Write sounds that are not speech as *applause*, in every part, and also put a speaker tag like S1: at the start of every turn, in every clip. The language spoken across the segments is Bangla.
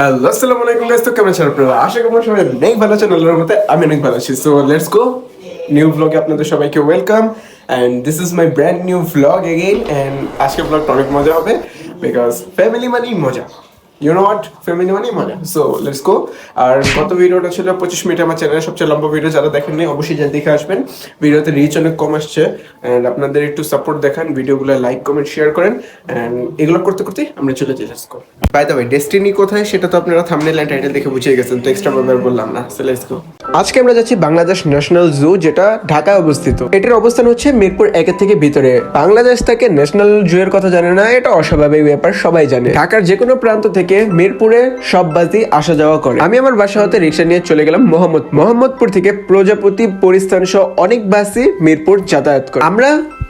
S1: হ্যালো, আসসালামু আলাইকুম গাইস তো কেমন আছেন আপনারা? আশা করি সবাই অনেক ভালো আছেন, আল্লাহর মতে আমি অনেক ভালো আছি। সো লেটস গো নিউ ব্লগে আপনাদের সবাইকে welcome and this is my brand new blog again and আজকে ব্লগটা অনেক মজা হবে বিকজ ফ্যামিলি মানেই মজা। ইউ নো হোয়াট ফ্যামিলি মানেই মজা। সো লেটস গো আর গত ভিডিওটা ছিল পঁচিশ মিনিট আমার চ্যানেলের সবচেয়ে লম্বা ভিডিও যারা দেখেন দেখেননি অবশ্যই যাই দেখে আসবেন। ভিডিওতে রিচ অনেক কম আসছে। অ্যান্ড আপনাদের একটু সাপোর্ট দেখান ভিডিওগুলো লাইক কমেন্ট শেয়ার করেন। অ্যান্ড এগুলো করতে করতে আমরা চলে যাই let's go by the way destiny কোথায়? সেটা তো আপনারা থাম্বনেল এন্ড টাইটেল দেখে বুঝিয়ে গেছেন, তো এক্সট্রা ব্যাপার বললাম না। সো লেটস গো আজকে আমরা যাচ্ছি বাংলাদেশ ন্যাশনাল জু, যেটা ঢাকায় অবস্থিত। এটার অবস্থান হচ্ছে মিরপুর একের থেকে ভিতরে। বাংলাদেশ থেকে ন্যাশনাল জু এর কথা জানে না, এটা অস্বাভাবিক ব্যাপার, সবাই জানে। ঢাকার যে কোনো প্রান্ত থেকে মিরপুরে সব বাসই আসা যাওয়া করে। আমি আমার বাসা হতে রিক্সা নিয়ে চলে গেলাম মোহাম্মদ মোহাম্মদপুর থেকে প্রজাপতি পরিস্থান সহ অনেক বাসই মিরপুর যাতায়াত করে। আমরা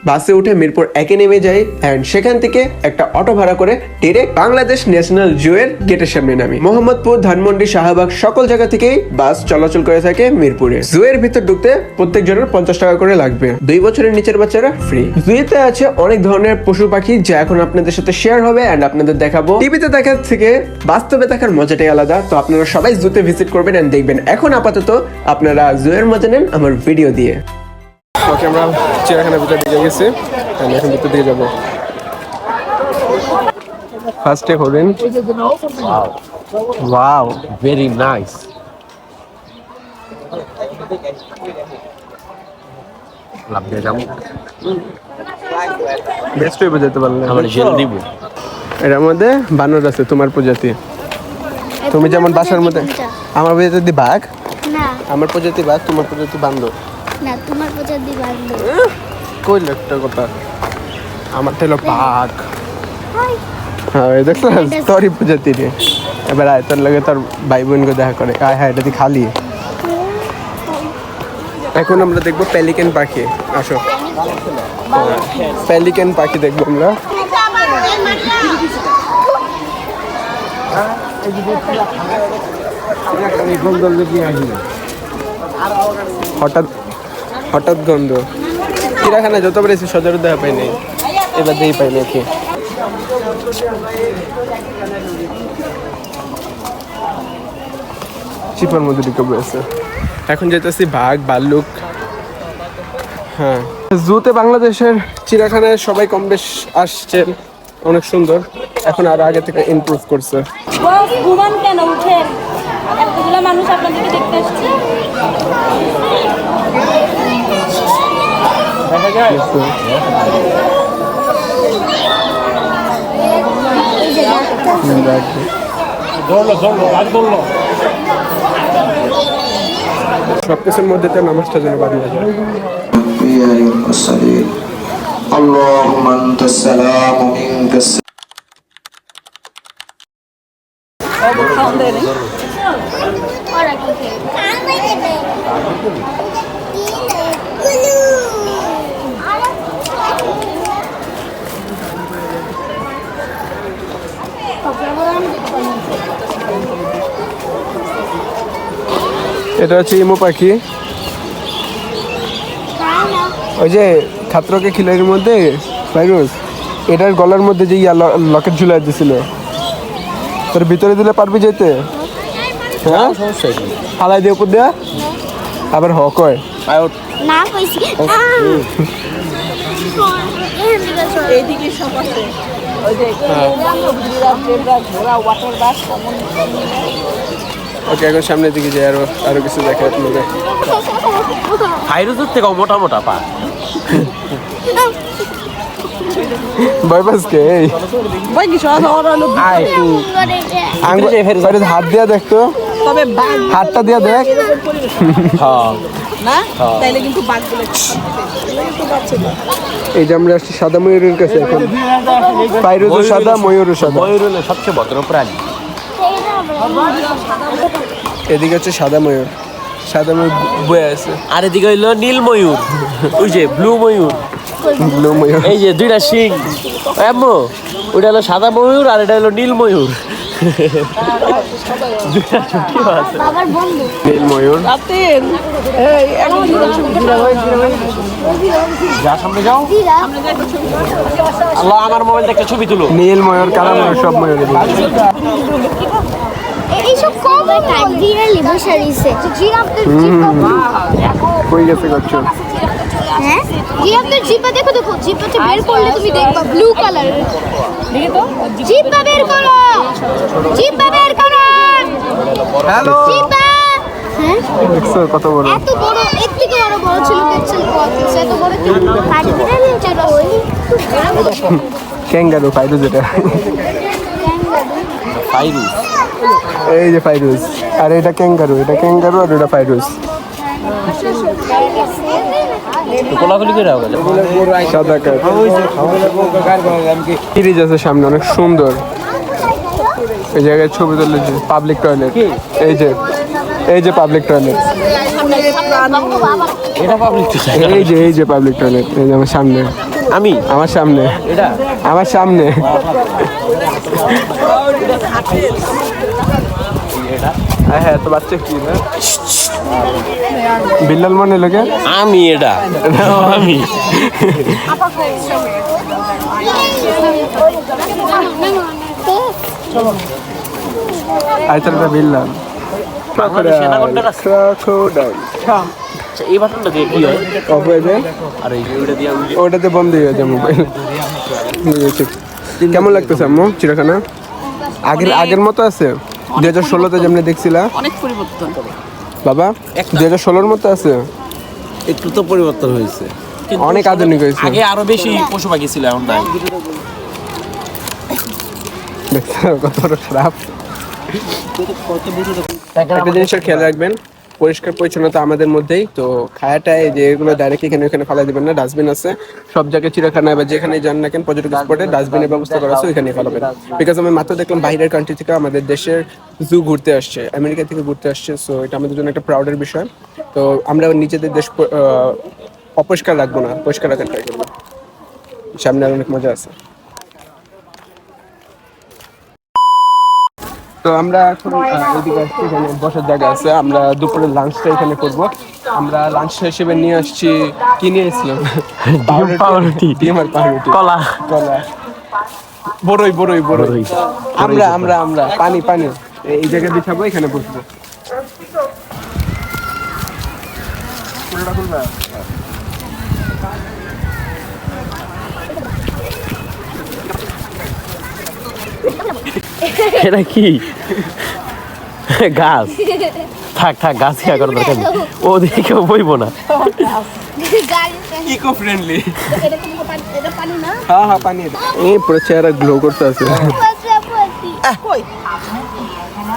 S1: বাসে উঠে মিরপুর একে নেমে যাই অ্যান্ড সেখান থেকে একটা অটো ভাড়া করে ডিরেক্ট বাংলাদেশ ন্যাশনাল জু এর গেটের সামনে নামি। মোহাম্মদপুর, ধানমন্ডি, শাহবাগ সকল জায়গা থেকেই বাস চলাচল করে থাকে মিরপুরে। জু এর ভিতর ঢুকতে প্রত্যেক জনের পঞ্চাশ টাকা করে লাগবে। দুই বছরের নিচের বাচ্চারা ফ্রি জুয়েতে আছে অনেক ধরনের পশু পাখি যা এখন আপনাদের সাথে শেয়ার হবে অ্যান্ড আপনাদের দেখাবো। টিভিতে দেখার থেকে বাস্তবে দেখার মজাটাই আলাদা। তো আপনারা সবাই জুতে ভিজিট করবেন অ্যান্ড দেখবেন। এখন আপাতত আপনারা জু এর মজা নেন আমার ভিডিও দিয়ে। ওকে আমরা চিড়িয়াখানার ভিতরে ঢুকে গেছি। আমি এখন ভিতর দিকে যাব। ফার্স্টে হরিণ। Wow
S2: Very nice. লাভ দিয়ে যাব।
S1: বেস্ট হয়ে বোঝাতে পারলে।
S2: আমার জেল দিব
S1: এটার মধ্যে বানর আছে তোমার প্রজাতি। তুমি যেমন বাসার মধ্যে আমার প্রজাতি বাঘ আমার প্রজাতি বাঘ তোমার প্রজাতি বান্দর।
S3: না তোমার প্রজাতি বান্ধব
S1: কইল একটা কথা? আমার তো হলো বাঘ। হ্যাঁ দেখছ তোরই প্রজাতি রে এবার আয় তোর লাগে তোর ভাই বোনকে দেখা করে। আয় হ্যাঁ এটা দিয়ে খালি। এখন আমরা দেখব প্যালিকেন পাখি। আসো। প্যালিকেন পাখি দেখব আমরা। হঠাৎ হঠাৎ গন্ধ। চিড়াখানা যত এসে সজারু দেখা পাই নাই। এবার দিয়ে পাই নাকি চিপার মধ্যে ঢুকে পড়েছে। এখন যেতেছি বাঘ ভাল্লুক হ্যাঁ। জুতে বাংলাদেশের চিড়াখানায় সবাই কম বেশ আসছেন অনেক সুন্দর। এখন আর আগে থেকে ইমপ্রুভ করছে।
S4: কেন? উঠেন। মানুষ আপনাদেরকে দেখতে আসছে।
S1: সব কিছুর মধ্যে তো নামাজটা যেন বাড়িয়ে যায়
S5: الأنبياء والمرسلين اللهم أنت السلام ومنك السلام
S3: ওরা কি
S1: এটা হচ্ছে ইমো পাখি। ওই যে ছাত্রকে খিলের মধ্যে ফাইরুজ এটার গলার মধ্যে যে ইয়া লকেট ঝুলাই দিছিল তোর ভিতরে দিলে পারবি যেতে? হ্যাঁ? ফালাই দিয়ে উপর দেয়া। আবার হ কয়।
S3: না কইছি।
S4: এইদিকে সব আছে। ওই যে ঘোড়া ওয়াটার বাস কমন
S1: ওকে এখন সামনের দিকে যাই আরও আরও কিছু দেখে আপনাদের
S2: ফাইরুজের থেকে মোটা মোটা পা।
S4: বই কি? সহজ হলো
S1: আঙ্গুল হাত দিয়া দেখতো।
S4: তবে
S1: হাতটা দিয়া দেখ।
S2: হ্যাঁ।
S4: না? তাইলে কিন্তু বাঘ
S1: এই যে আমরা আসছি সাদা ময়ূরের কাছে এখন। ফাইরুজও সাদা ময়ূরও সাদা।
S2: ময়ূর হলো সবচেয়ে ভদ্র প্রাণী।
S1: এদিকে হচ্ছে সাদা ময়ূর। সাদা ময়ূর বয়ে আছে।
S2: আর এদিকে হইল নীল ময়ূর। ওই যে ব্লু ময়ূর।
S1: ব্লু ময়ূর।
S2: এই যে দুইটা শিং। এমো ওইটা হলো সাদা ময়ূর আর এটা হলো নীল ময়ূর। দুইটা ছুটিও আছে
S3: বাবার বন্ধু।
S1: নীল ময়ূর।
S4: রাতেন। এই এখন
S2: যা সামনে যাও। আল্লাহ আমার মোবাইল থেকে ছবি তুলো
S1: নীল ময়ূর কালা ময়ূর সব ময়ূর।
S3: এইসব বসে রইছে জিরাফদের
S1: কই গেছে করছ
S3: হ্যাঁ? জিরাফদের জিপা দেখো দেখো জিপাটা বের করলে তুমি দেখবা ব্লু কালারের
S4: দেখে তো।
S3: জিপা বের করো। জিপা বের করো।
S1: হ্যালো
S3: জিপা হ্যাঁ?
S1: দেখছ কত বড়?
S3: এত বড় এর থেকে আরও বড় ছিল দেখছেন এত বড় কি? কাঠবিড়ালি যেটা ওই
S1: ক্যাঙ্গারু ফাইরুজ যেটা
S2: ফাইরুস
S1: এই যে ফাইরুজ। আর এটা ক্যাঙ্গারু এটা ক্যাঙ্গারু আর এটা ফাইরুজ।
S2: কোলাগুলি
S1: সাদা সিরিজ আছে সামনে অনেক সুন্দর। এই জায়গায় ছবি তুলেছে পাবলিক টয়লেট এই যে এই যে পাবলিক টয়লেট এই যে এই যে পাবলিক টয়লেট এই যে আমার সামনে।
S2: আমি?
S1: আমার সামনে।
S2: এটা?
S1: আমার সামনে। হ্যাঁ হ্যাঁ তো বাচ্চা কি না? বিল্লাল মনে লোকে?
S2: আমি এটা। আমি।
S1: আই বিল্লাল। Crocodile.
S2: আচ্ছা, এই বাটনটা দিয়ে কি হয়?
S1: Off হয়ে যায়?
S2: আর এই যে দিয়ে
S1: ওটাতে বন্ধ হয়ে যায় মোবাইল। কেমন লাগতেছে আম্মু? চিড়াখানা আগের আগের মতো আছে? দুই হাজার ষোলোতে যেমনি দেখছিলা।
S6: অনেক পরিবর্তন।
S1: বাবা দুই হাজার ষোলোর মতো আছে?
S2: একটু তো পরিবর্তন হয়েছে।
S1: অনেক আধুনিক হয়েছে।
S2: আগে আরও বেশি পশু পাখি ছিল এখন নাই
S1: দেখছ কত খারাপ একটা জিনিসের খেয়াল রাখবেন পরিষ্কার পরিচ্ছন্নতা আমাদের মধ্যেই। তো খায়াটায় যে এগুলো ডাইরেক্ট এখানে ওখানে ফেলা দিবেন না ডাস্টবিন আছে। সব জায়গায় চিড়াখানায় বা যেখানে যান না কেন, পর্যটক স্পটে ডাস্টবিনের ব্যবস্থা করা আছে ওইখানে ফেলাবেন। বিকজ আমি মাত্র দেখলাম বাইরের কান্ট্রি থেকে আমাদের দেশের জু ঘুরতে আসছে আমেরিকা থেকে ঘুরতে আসছে সো এটা আমাদের জন্য একটা প্রাউডের বিষয়। তো আমরা নিজেদের দেশ অপরিষ্কার রাখব না, পরিষ্কার রাখার ট্রাই করব। সামনে অনেক মজা আছে। তো আমরা এখন এদিকে আসছি এখানে বসার জায়গা আছে। আমরা দুপুরে লাঞ্চটা এখানে করব। আমরা লাঞ্চ হিসেবে নিয়ে আসছি কি নিয়ে এসেছিলাম *laughs*
S2: পাউরুটি।
S1: ডিম আর পাউরুটি।
S2: কলা।
S1: কলা। বড়ই বড়ই বড়ই। আমরা আমরা আমরা। পানি পানি। এই- এই জায়গায় বিছাবো এখানে বসবো। *laughs*
S2: এটা কি? গাছ। থাক থাক গাছ খেয়া করার দরকার নেই। ওদিকে কেউ বইবো না।
S1: ইকো ফ্রেন্ডলি হ্যাঁ হ্যাঁ পানি এই পুরো চেহারা গ্লো করতে আছে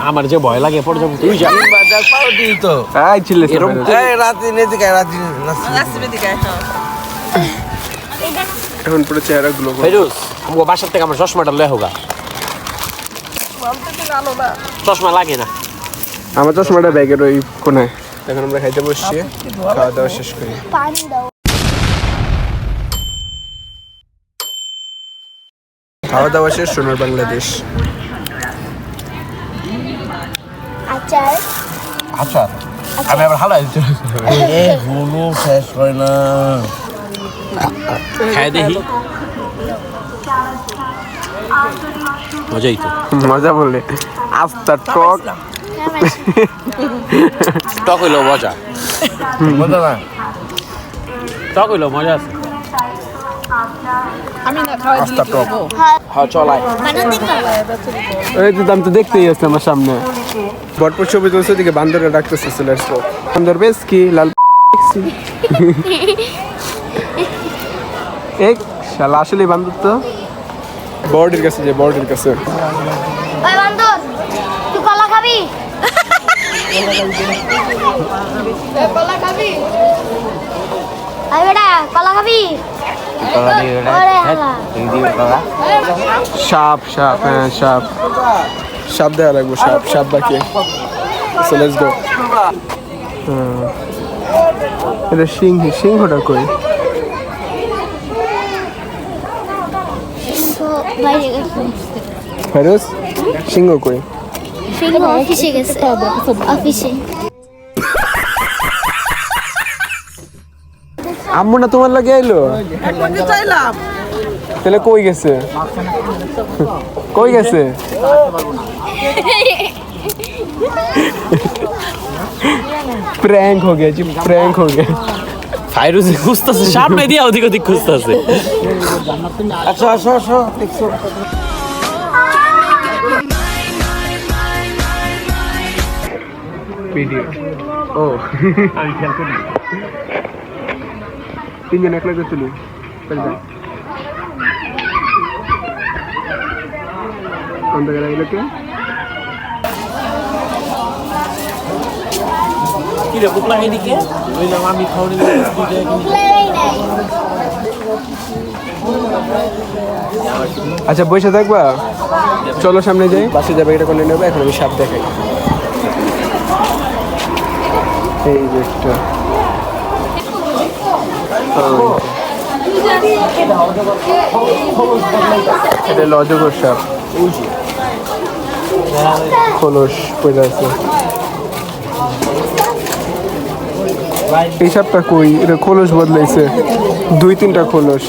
S2: আমার যে ভয় লাগে পর্যন্ত তুই যা
S7: তো
S1: আই চিল্লে
S2: এরকম
S7: রাতে নেতে গায় রাতে
S1: এখন পুরো চেহারা গ্লো করে
S2: ফেরুস আমাকে বাসার থেকে আমার চশমাটা লয়ে হোগা চশমা লাগে না।
S1: আমার চশমাটা ব্যাগের ওই কোনায় এখন আমরা খাইতে বসছি খাওয়া দাওয়া শেষ করি। খাওয়া দাওয়া শেষ সোনার বাংলাদেশ।
S3: আচার।
S2: আচ্ছা আমি আবার হালাই
S7: এ হলো শেষ হয় না।
S2: খাই দেখি। মজাই তো।
S1: মজা বললে আস্তা টক।
S2: টক হইল মজা।
S7: মজা না?
S2: টক হইল মজা আছে।
S1: আস্তা টক।
S2: হ্যাঁ চলাই
S1: এই তো আমি তো দেখতেই আছে আমার সামনে। বটপুর ছবি তুলছে ওদিকে বান্দরে ডাকতেছে চলে বান্দর বেশ কি লাল *laughs* এক শালা আসলে বান্দর তো। বর্ডের কাছে যে বর্ডের কাছে।
S3: ওই বান্দর তুই কলা খাবি? কলা খাবি? ওই বেটা কলা খাবি? হালা।
S1: সাপ সাপ হ্যাঁ সাপ। সাপ দেওয়া লাগবো সাপ সাপ বাকি। সো লেটস গো এটা সিংহ সিংহটা কই? ফেরোজ সিংহ কই?
S3: সিংহ
S1: আম্মু না তোমার লাগে আইলো? তাহলে কই গেছে? কই গেছে? प्रैंक हो गया जी प्रैंक हो
S2: ফাইরুজি খুঁজতেছে সামনে দিয়ে ওদিক ওদিক খুঁজতেছে।
S7: আসো আসো আসো দেখছ।
S1: ভিডিও ও। *laughs* আমি খেয়াল করি তিনজন এক লাগে তুলি অন্ধকার গেল কে
S2: কি রে বুকলা এদিকে বললাম আমি খাওয়ানি
S1: আচ্ছা বসে থাকবা। চলো সামনে যাই। বাসে যাবে এটা কোনে নেবে? এখন আমি সাপ দেখাই। এই যে একটা। এটা হলো অজগর সাপ খোলস পড়ে আছে। এই সাপটা কই? এটা খোলস বদলাইছে। দুই, তিনটা খোলস।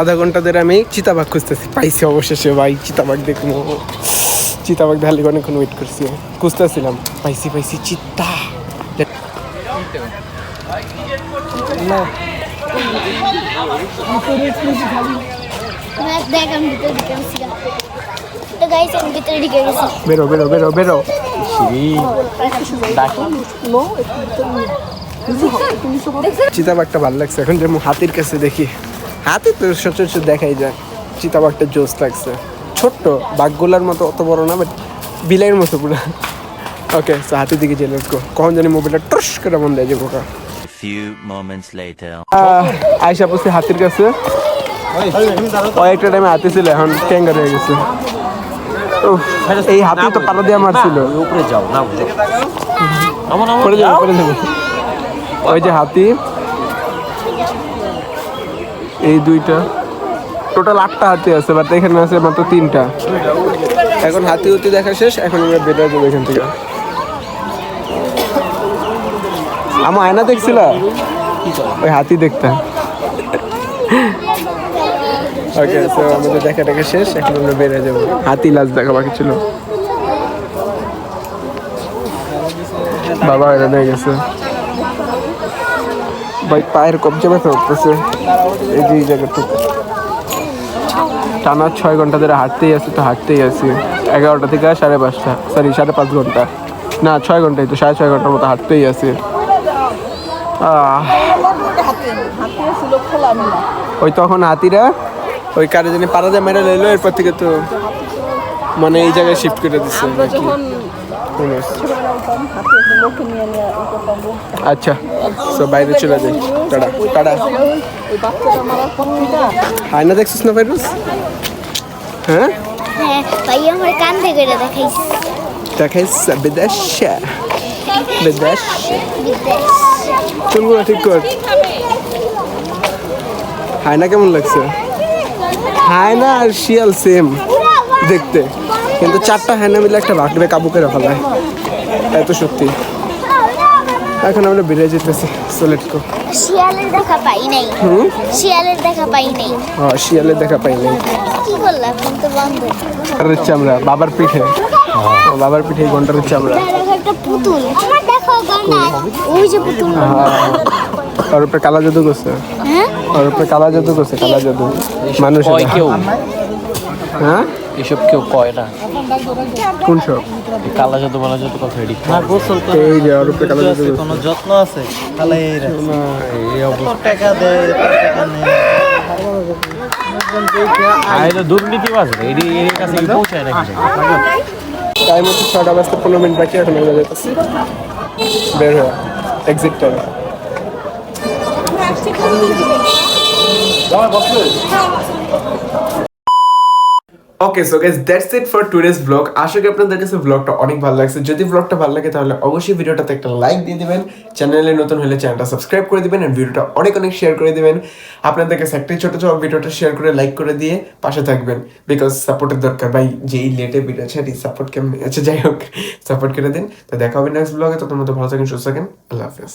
S1: আধা ঘণ্টা ধরে আমি চিতাবাঘ খুঁজতেছি। পাইছি অবশেষে, ভাই, চিতাবাঘ দেখব। চিতাবাঘ দেখালে অনেকক্ষণ ওয়েট করছি। খুঁজতেছিলাম। পাইছি পাইছি, চিত্তা।
S3: দেখ, আমি ভিতরে তো গাইস আমি ভিতরে ঢুকে গেছি।
S1: বেরো বেরো বেরো বেরো। চিতাবাঘটা ভালো লাগছে। এখন যেমন হাতির কাছে দেখি হাতি তো সচরাচর দেখাই যায়। চিতাবাঘটা জোস লাগছে। ছোট্ট বাঘগুলার মতো অত বড় না বাট বিলাইয়ের মতো পুরো। ওকে সো হাতির দিকে যে লেটস গো কখন জানি মোবাইলটা টস করে মন দেয় যে বোকা।
S8: Few moments later.
S1: আহ, আয়সা পড়ছে হাতির কাছে। কয়েকটা টাইমে হাতি ছিল এখন ট্যাঙ্গার হয়ে গেছে। এই হাতি তো পাড়া দিয়ে মারছিল
S2: উপরে যাও না বুঝো আমার আমার
S1: পড়ে যাবে পড়ে যাবে। ওই যে হাতি। এই দুইটা। টোটাল আটটা হাতি আছে বাট এখানে আছে মাত্র তিনটা। এখন হাতি উতি দেখা শেষ এখন আমরা বেরোয় যাব এখান থেকে। আমার আয়না দেখছিল? ওই হাতি দেখতে। ওকে তো আমাদের দেখা দেখা শেষ এখন আমরা বেরোয় যাব। হাতি লাশ দেখা বাকি ছিল। বাবা এরা নিয়ে গেছে। ভাই পায়ের কবজা ব্যথা উঠতেছে এই যে এই জায়গাটা। টানা ছয় ঘণ্টা ধরে হাঁটতেই আছি তো হাঁটতেই আছি। এগারোটা থেকে সাড়ে পাঁচটা সরি সাড়ে পাঁচ ঘণ্টা। না ছয় ঘন্টাই তো সাড়ে ছয় ঘণ্টার মতো হাঁটতেই আছি। ওই তখন হাতিরা ওই কারে জানি পাড়া দিয়ে মেরে লইলো এরপর থেকে তো মানে এই জায়গায় শিফট করে দিচ্ছে নাকি? আচ্ছা সো বাইরে চলে যাই। Ta-ta ta-ta. আয়না দেখছিস না ফাইরুস হ্যাঁ?
S3: হ্যাঁ ভাই আমার কান থেকে দেখাইছি
S1: দেখাইছ বিদেশ। বিদেশ।
S3: বিদেশ।
S1: চুলগুলো ঠিক কর। হায়না কেমন লাগছে? হায়না আর শিয়াল সেম দেখতে। কিন্তু চারটা হায়না মিলে একটা বাঘরে কাবু করে ফেলায় এত সত্যি। এখন আমরা বেরিয়ে যেতেছি সোলেট কো
S3: শিয়ালের দেখা পাই নাই। শিয়ালের দেখা পাই নাই।
S1: হ্যাঁ শিয়ালের দেখা পাই নাই।
S3: কি তো বন্ধ?
S1: ঘণ্টার চামড়া বাবার পিঠে। ও, বাবার পিঠে ঘণ্টার চামড়া
S3: দেখো একটা পুতুল। দেখো গানা ওই যে পুতুল।
S1: হ্যাঁ। ওর উপরে কালা জাদু করছে।
S3: হ্যাঁ?
S1: ওর উপরে কালা জাদু করছে কালা জাদু। মানুষ
S2: কয় কেউ?
S1: হ্যাঁ?
S2: এসব কেউ কয় না।
S1: কোন সব?
S2: কালা জাদু মালা জাদু কথা এডিক না গোসল তো
S1: এই যে ওর উপরে কালা জাদু।
S7: কোনো যত্ন আছে? তাহলে এই টাকা দেয় টাকা নেই
S2: আর দুর্নীতিবাজ এডি এর কাছে পৌঁছায় নাকি?
S1: টাইম হচ্ছে ছটা বাজতে পনেরো মিনিট বাকি এখন আমরা যেতেছি বের হয়ে exit time okay so guys that's it for today's blog আশা করি আপনাদের কাছে ব্লগটা অনেক ভালো লাগছে। যদি ব্লগটা ভালো লাগে, তাহলে অবশ্যই ভিডিওটাতে একটা লাইক দিয়ে দিবেন। চ্যানেলে নতুন হলে চ্যানেলটা সাবস্ক্রাইব করে দিবেন আর ভিডিওটা অনেক অনেক শেয়ার করে দিবেন। আপনাদের কাছে একটাই ছোট ছোট ভিডিওটা শেয়ার করে লাইক করে দিয়ে পাশে থাকবেন। বিকজ সাপোর্টের দরকার। ভাই, যেই লেটে ভিডিও ছাড়ি সাপোর্ট কেমন আচ্ছা যাই হোক সাপোর্ট করে দিন। তো দেখা হবে নেক্সট ব্লগে তখন মতো ভালো থাকেন, সুস্থ থাকেন। আল্লাহ হাফেজ।